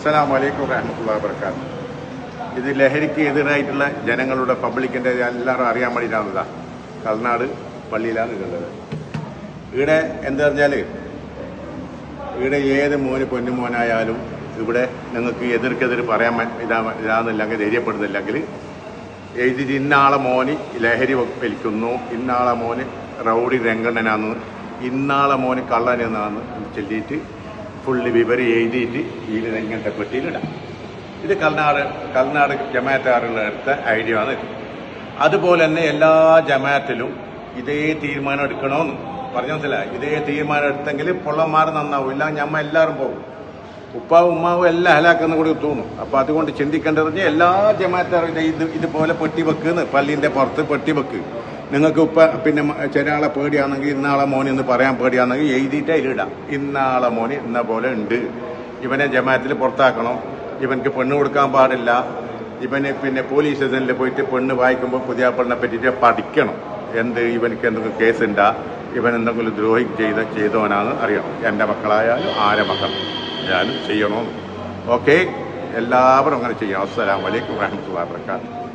അസ്സലാമു വലൈക്കും വാഹമത്തുള്ള വബറകാതുഹു. ഇത് ലഹരിക്ക് എതിരായിട്ടുള്ള ജനങ്ങളുടെ പബ്ലിക്കിന്റെ എല്ലാവരും അറിയാൻ വേണ്ടിയിട്ടാണതാ. കൽനാട് പള്ളിയിലാണ് ഇതുള്ളത്. ഇവിടെ എന്താ പറഞ്ഞാൽ ഇവിടെ ഏത് മോന് പൊന്നുമോനായാലും ഇവിടെ നിങ്ങൾക്ക് എതിർക്കെതിർ പറയാൻ ഇതാ ഇതാണെന്നില്ലെങ്കിൽ ധൈര്യപ്പെടുന്നില്ലെങ്കിൽ എഴുതിയിട്ട് ഇന്നാളെ മോന് ലഹരി വലിക്കുന്നു ഇന്നാളെ മോന് റൗഡി രംഗണ്ണനാന്ന് ഇന്നാളെ മോന് കള്ളനെന്നാന്ന് ചൊല്ലിയിട്ട് ഫുള്ള് വിവരം എഴുതിയിട്ട് ഈ ഇങ്ങനത്തെ പെട്ടിയിലിടാം ഇത് കൽനാട് കൽനാട് ജമാഅത്തുകാരുടെ അടുത്ത ഐഡിയ ആണ് ഇത്. അതുപോലെ തന്നെ എല്ലാ ജമാഅത്തിലും ഇതേ തീരുമാനം എടുക്കണമെന്ന്. പറഞ്ഞു മനസ്സിലായി? ഇതേ തീരുമാനം എടുത്തെങ്കിൽ പൊള്ളന്മാർ നന്നാവും. ഇല്ല ഞമ്മ എല്ലാവരും പോകും. ഉപ്പാവും ഉമ്മാവും എല്ലാം ഹലാക്കുന്ന കൂടി തോന്നും. അപ്പൊ അതുകൊണ്ട് ചിന്തിക്കേണ്ടത് എല്ലാ ജമാഅത്തുകാരും ഇത് ഇത് ഇതുപോലെ പെട്ടി വെക്കുന്നു പള്ളിന്റെ പുറത്ത് പെട്ടി വെക്ക്. നിങ്ങൾക്ക് ഇപ്പം പിന്നെ ചെറിയാളെ പേടിയാണെങ്കിൽ ഇന്നാളെ മോനി എന്ന് പറയാൻ പേടിയാണെങ്കിൽ എഴുതിയിട്ട് അതിലിടാം ഇന്നാളെ മോനി ഇന്ന പോലെ ഉണ്ട്. ഇവനെ ജമാത്തിൽ പുറത്താക്കണം. ഇവനക്ക് പെണ്ണ് കൊടുക്കാൻ പാടില്ല. ഇവന് പിന്നെ പോലീസ് സ്റ്റേഷനിൽ പോയിട്ട് പെണ്ണ് വായിക്കുമ്പോൾ പുതിയ പെണ്ണിനെ പറ്റിയിട്ട് പഠിക്കണം. എന്ത് ഇവനക്ക് എന്തെങ്കിലും കേസുണ്ടാ ഇവൻ എന്തെങ്കിലും ദ്രോഹി ചെയ്ത ചെയ്തവനാന്ന് അറിയണം. എന്റെ മക്കളായാലും ആരെ മക്കൾ ഞാനും ചെയ്യണമെന്ന് ഓക്കെ എല്ലാവരും അങ്ങനെ ചെയ്യണം. അസ്സലാമലൈക്കും വാഹമത്തുള്ള വർക്കാത്ത്